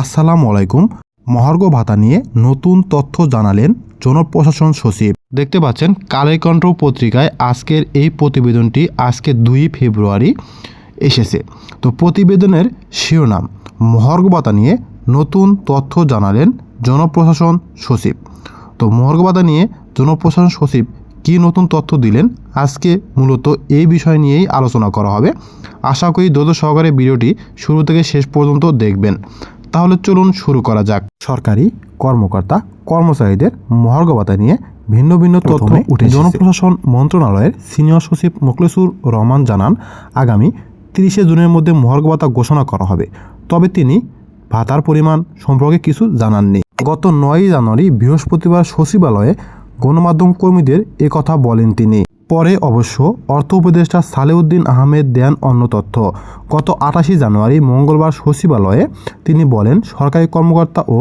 আসসালামু আলাইকুম। মহার্ঘ ভাতা নিয়ে নতুন তথ্য জানালেন জনপ্রশাসন সচিব। দেখতে পাচ্ছেন কালের পত্রিকায় আজকের এই প্রতিবেদনটি আজকে দুই ফেব্রুয়ারি এসেছে। তো প্রতিবেদনের শিরোনাম, মহার্ঘ ভাতা নিয়ে নতুন তথ্য জানালেন জনপ্রশাসন সচিব। তো মহার্ঘ ভাতা নিয়ে জনপ্রশাসন সচিব কী নতুন তথ্য দিলেন, আজকে মূলত এই বিষয় নিয়েই আলোচনা করা হবে। আশা করি দ্রুত সহকারে ভিডিওটি শুরু থেকে শেষ পর্যন্ত দেখবেন। তাহলে চলুন শুরু করা যাক। সরকারি কর্মকর্তা কর্মচারীদের মহার্ঘ ভাতা নিয়ে ভিন্ন ভিন্ন তথ্য উঠে জনপ্রশাসন মন্ত্রণালয়ের সিনিয়র সচিব মোখলেসুর রহমান জানান আগামী তিরিশে জুনের মধ্যে মহার্ঘ ভাতা ঘোষণা করা হবে। তবে তিনি ভাতার পরিমাণ সম্পর্কে কিছু জানাননি। গত নয় জানুয়ারি বৃহস্পতিবার সচিবালয়ে গণমাধ্যম কর্মীদের কথা বলেন তিনি। পরে অবশ্য অর্থ উপদেষ্টা সালেউদ্দিন আহমেদ দেন অন্য তথ্য। গত আটাশি জানুয়ারি মঙ্গলবার সচিবালয়ে তিনি বলেন, সরকারি কর্মকর্তা ও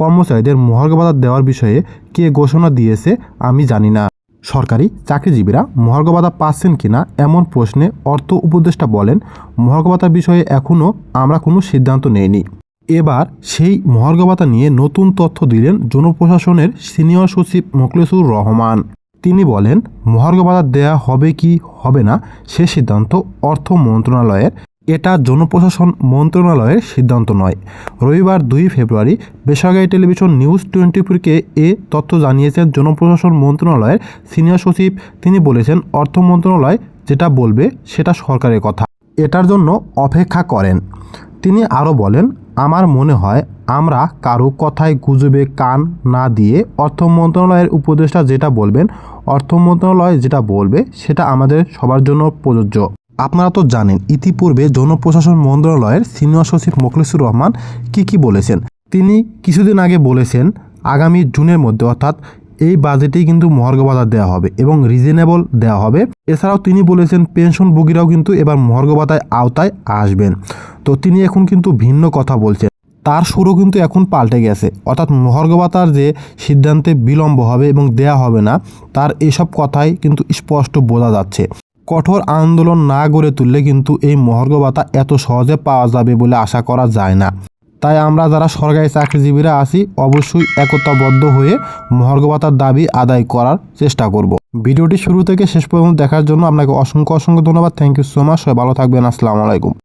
কর্মচারীদের মহার্ঘ ভাতা দেওয়ার বিষয়ে কে ঘোষণা দিয়েছে আমি জানি না। সরকারি চাকরিজীবীরা মহার্ঘ ভাতা পাচ্ছেন কিনা এমন প্রশ্নে অর্থ উপদেষ্টা বলেন মহার্ঘ ভাতার বিষয়ে এখনও আমরা কোনো সিদ্ধান্ত নেইনি। এবার সেই মহার্ঘ ভাতা নিয়ে নতুন তথ্য দিলেন জনপ্রশাসনের সিনিয়র সচিব মোখলেসুর রহমান। তিনি বলেন মহার্ঘ ভাতা দেয়া হবে কি হবে না সে সিদ্ধান্ত অর্থ মন্ত্রণালয়ের। এটা জনপ্রশাসন মন্ত্রণালয়ের সিদ্ধান্ত নয়। রবিবার দুই ফেব্রুয়ারি বেসরকারি টেলিভিশন নিউজ টোয়েন্টি ফোরকে এ তথ্য জানিয়েছেন জনপ্রশাসন মন্ত্রণালয়ের সিনিয়র সচিব। তিনি বলেছেন, অর্থ মন্ত্রণালয় যেটা বলবে সেটা সরকারের কথা। এটার জন্য অপেক্ষা করেন। তিনি আরও বলেন, আমার মনে হয় আমরা কারও কথায় গুজবে কান না দিয়ে অর্থ মন্ত্রণালয়ের উপদেষ্টা যেটা বলবেন, অর্থ মন্ত্রণালয় যেটা বলবে, সেটা আমাদের সবার জন্য প্রযোজ্য। আপনারা তো জানেন, ইতিপূর্বে জনপ্রশাসন মন্ত্রণালয়ের সিনিয়র সচিব মোখলেসুর রহমান কি কি বলেছেন। তিনি কিছুদিন আগে বলেছেন, আগামী জুনের মধ্যে অর্থাৎ এই বাজেটেই কিন্তু মহার্ঘ ভাতা দেওয়া হবে এবং রিজনেবল দেওয়া হবে। এছাড়াও তিনি বলেছেন, পেনশন পেনশনভোগীরাও কিন্তু এবার মহার্ঘ ভাতায় আওতায় আসবেন। তো তিনি এখন কিন্তু ভিন্ন কথা বলছেন। তার সুরও কিন্তু এখন পাল্টে গেছে। অর্থাৎ মহার্ঘ ভাতার যে সিদ্ধান্তে বিলম্ব হবে এবং দেয়া হবে না, তার এসব কথাই কিন্তু স্পষ্ট বোঝা যাচ্ছে। কঠোর আন্দোলন না গড়ে তুললে কিন্তু এই মহার্ঘ ভাতা এত সহজে পাওয়া যাবে বলে আশা করা যায় না। তাই আমরা যারা সরকারি চাকরিজীবীরা আছি, অবশ্যই একতাবদ্ধ হয়ে মহার্ঘ ভাতার দাবি আদায় করার চেষ্টা করব। ভিডিওটি শুরু থেকে শেষ পর্যন্ত দেখার জন্য আপনাকে অসংখ্য অসংখ্য ধন্যবাদ। থ্যাংক ইউ সো মাচ সবাই ভালো থাকবেন। আসসালামু আলাইকুম।